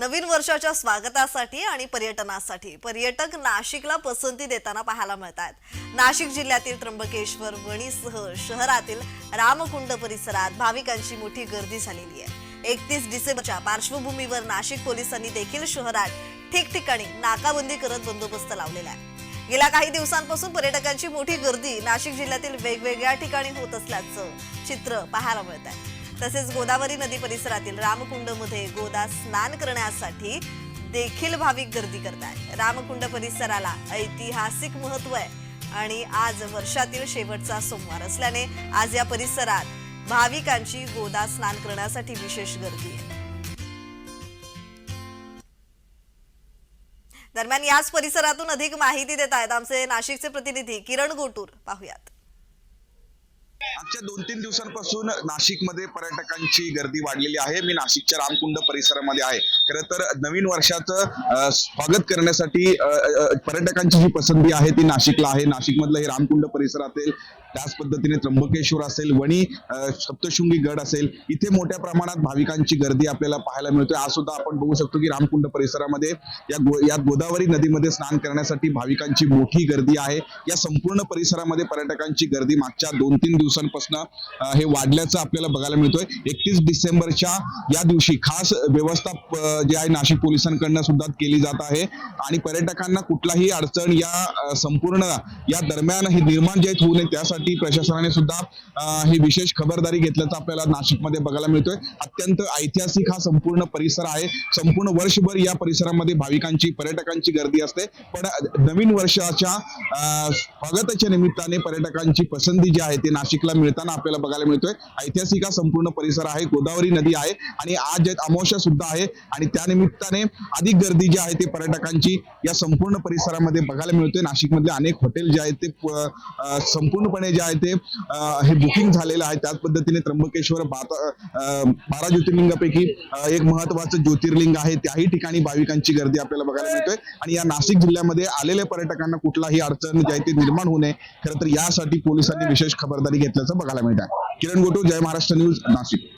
नवीन वर्षाच्या स्वागतासाठी आणि पर्यटनासाठी. पर्यटक नाशिकला पसंती देताना पाहायला मिळत आहेत नाशिक जिल्ह्यातील त्र्यंबकेश्वर वणीसह शहरातील रामकुंड परिसरात भाविकांची मोठी गर्दी झालेली आहे. एकतीस डिसेंबरच्या पार्श्वभूमीवर नाशिक पोलिसांनी देखील शहरात ठिकठिकाणी नाकाबंदी करत बंदोबस्त लावलेला आहे. गेल्या काही दिवसांपासून पर्यटकांची मोठी गर्दी नाशिक जिल्ह्यातील वेगवेगळ्या ठिकाणी होत असल्याचं चित्र पाहायला मिळत आहे. तसेच गोदावरी नदी परिसरातील रामकुंडमध्ये गोदा स्नान करण्यासाठी देखील भाविक गर्दी करतात रामकुंड परिसराला ऐतिहासिक महत्त्व आहे आणि आज वर्षातील शेवटचा सोमवार असल्याने आज या परिसरात भाविकांची गोदा स्नान करण्यासाठी विशेष गर्दी आहे. दरम्यान याच परिसरातून अधिक माहिती देत आहेत आमचे नाशिकचे प्रतिनिधी किरण गोटूर. पाहुयात. मागच्या दोन तीन दिवसांपासून नाशिकमध्ये पर्यटकांची गर्दी वाढलेली आहे. मी नाशिकच्या रामकुंड परिसरामध्ये आहे. खरं तर नवीन वर्षाचं स्वागत करण्यासाठी पर्यटकांची जी पसंती आहे ती नाशिकला आहे. नाशिकमधलं हे रामकुंड परिसर असेल त्याच पद्धतीने त्र्यंबकेश्वर असेल वणी सप्तशृंगी गड असेल इथे मोठ्या प्रमाणात भाविकांची गर्दी आपल्याला पाहायला मिळते आज सुद्धा आपण बघू शकतो की रामकुंड परिसरामध्ये या गो या गोदावरी नदीमध्ये स्नान करण्यासाठी भाविकांची मोठी गर्दी आहे. या संपूर्ण परिसरामध्ये पर्यटकांची गर्दी मागच्या दोन तीन दिवसांपासून हे वाढल्याचं आपल्याला बघायला मिळतोय. एकतीस डिसेंबरच्या या दिवशी खास व्यवस्था जी आहे नाशिक पोलिसांकडनं सुद्धा केली जात आहे. आणि पर्यटकांना कुठलाही अडचण या संपूर्ण या दरम्यान ही निर्माण जे होऊ नये त्यासाठी प्रशासनाने सुद्धा ही विशेष खबरदारी घेतल्याचं आपल्याला नाशिकमध्ये बघायला मिळतोय. अत्यंत ऐतिहासिक हा संपूर्ण परिसर आहे. संपूर्ण वर्षभर या परिसरामध्ये भाविकांची पर्यटकांची गर्दी असते. पण नवीन वर्षाच्या स्वागताच्या निमित्ताने पर्यटकांची पसंती जी आहे ती नाशिकला मिळताना आपल्याला बघायला मिळतोय. ऐतिहासिक हा संपूर्ण परिसर आहे. गोदावरी नदी आहे. आणि आज अमावस्या सुद्धा आहे. आणि त्या निमित्ताने अधिक गर्दी जी आहे ती पर्यटकांची या संपूर्ण परिसरामध्ये बघायला मिळते नाशिकमधले अनेक हॉटेल जे आहेत ते संपूर्णपणे जे आहे ते हे बुकिंग झालेलं आहे. त्याच पद्धतीने त्र्यंबकेश्वर बारा ज्योतिर्लिंगापैकी एक महत्वाचं ज्योतिर्लिंग आहे. त्याही ठिकाणी भाविकांची गर्दी आपल्याला बघायला मिळतोय. आणि या नाशिक जिल्ह्यामध्ये आलेल्या पर्यटकांना कुठलाही अडचण जी आहे ती निर्माण होऊ नये. खरं तर यासाठी पोलिसांनी विशेष खबरदारी घेतल्याचं बघायला मिळत आहे. किरण गोटू जय महाराष्ट्र न्यूज नाशिक.